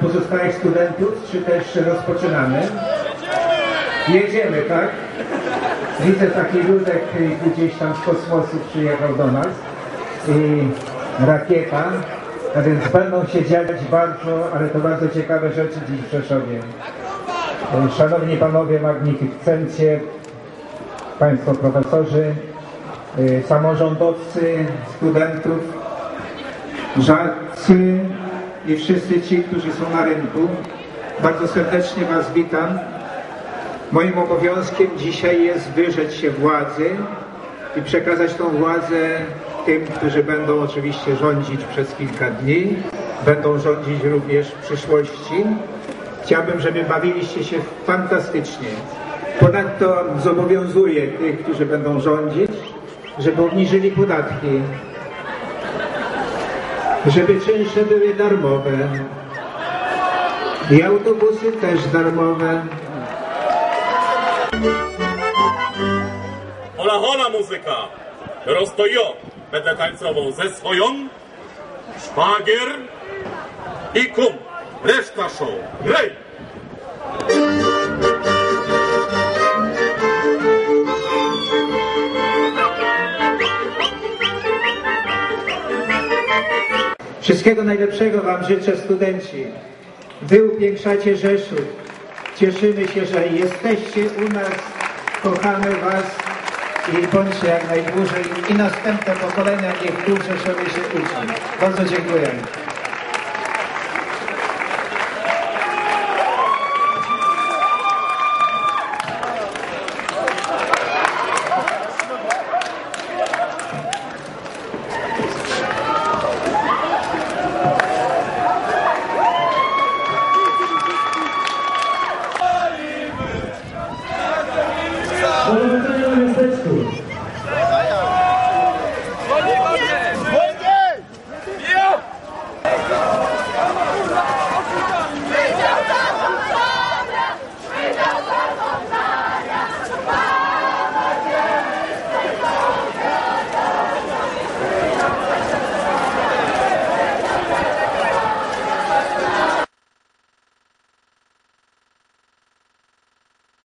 Pozostałych studentów, czy też rozpoczynamy? Jedziemy, tak? Widzę taki ludek y, gdzieś tam z kosmosu przyjechał do nas i rakieta, a więc będą się dziać bardzo, ale to bardzo ciekawe rzeczy dziś w Rzeszowie. Y, szanowni Panowie Magnificencie, Państwo Profesorzy, samorządowcy, studentów, żadcy i wszyscy ci, którzy są na rynku. Bardzo serdecznie Was witam. Moim obowiązkiem dzisiaj jest wyrzec się władzy i przekazać tą władzę tym, którzy będą oczywiście rządzić przez kilka dni, będą rządzić również w przyszłości. Chciałbym, żeby bawiliście się fantastycznie. Ponadto zobowiązuję tych, którzy będą rządzić, żeby obniżyli podatki, żeby czynsze były darmowe i autobusy też darmowe. Hola, hola muzyka! Teraz to ja będę tańcował ze swoją, szwagier i kum. Reszta show. Hej! Wszystkiego najlepszego Wam życzę studenci. Wy upiększacie Rzeszów. Cieszymy się, że jesteście u nas. Kochamy Was i bądźcie jak najdłużej. I następne pokolenia niech tu w Rzeszowie się uczą. Bardzo dziękuję.